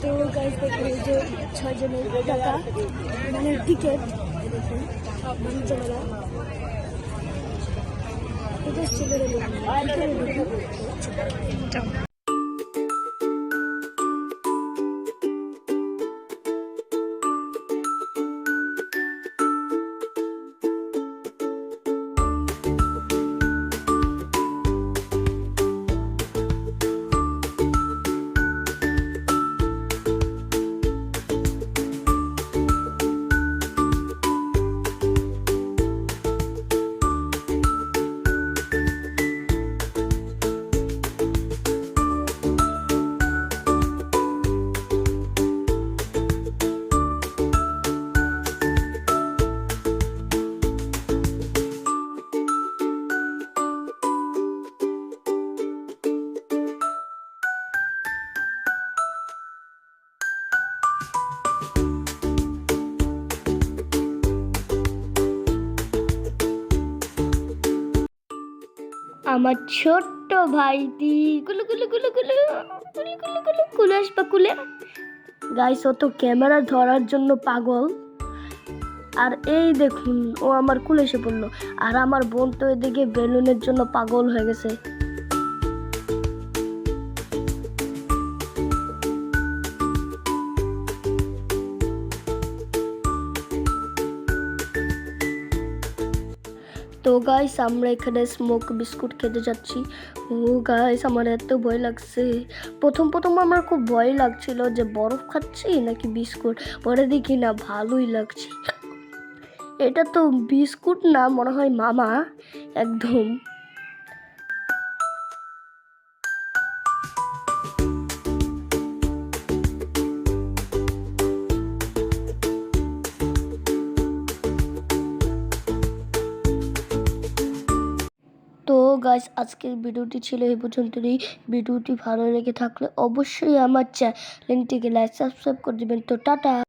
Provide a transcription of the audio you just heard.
তো গাইজ দেখুন এই যে ছয়জনের টাকা মানে টিকিট দেখুন পারা ছিল আমার ছোট্ট ভাইটি। কুলু কুলু কুলু কুলু কুলু কুলু কুলু কুলে আসবা কুলে। গাইস ও তো ক্যামেরা ধরার জন্য পাগল। আর এই দেখুন, ও আমার কুলে এসে পড়ল। আর আমার বোন তো এদিকে বেলুনের জন্য পাগল হয়ে গেছে। তো গাইস আমরা এখানে স্মোক বিস্কুট খেতে যাচ্ছি। ও গাইস আমার এত ভয় লাগছে। প্রথম প্রথম আমার খুব ভয় লাগছিল যে বরফ খাচ্ছি নাকি বিস্কুট পরে দেখি না, ভালোই লাগছে। এটা তো বিস্কুট না, মনে হয় মামা। একদম। তো গাইস আজকের ভিডিওটি ছিল এই পর্যন্তই। ভিডিওটি ভালো লেগে থাকলে অবশ্যই আমার চ্যানেলটিকে লাইক সাবস্ক্রাইব করে দেবেন। তো টাটা।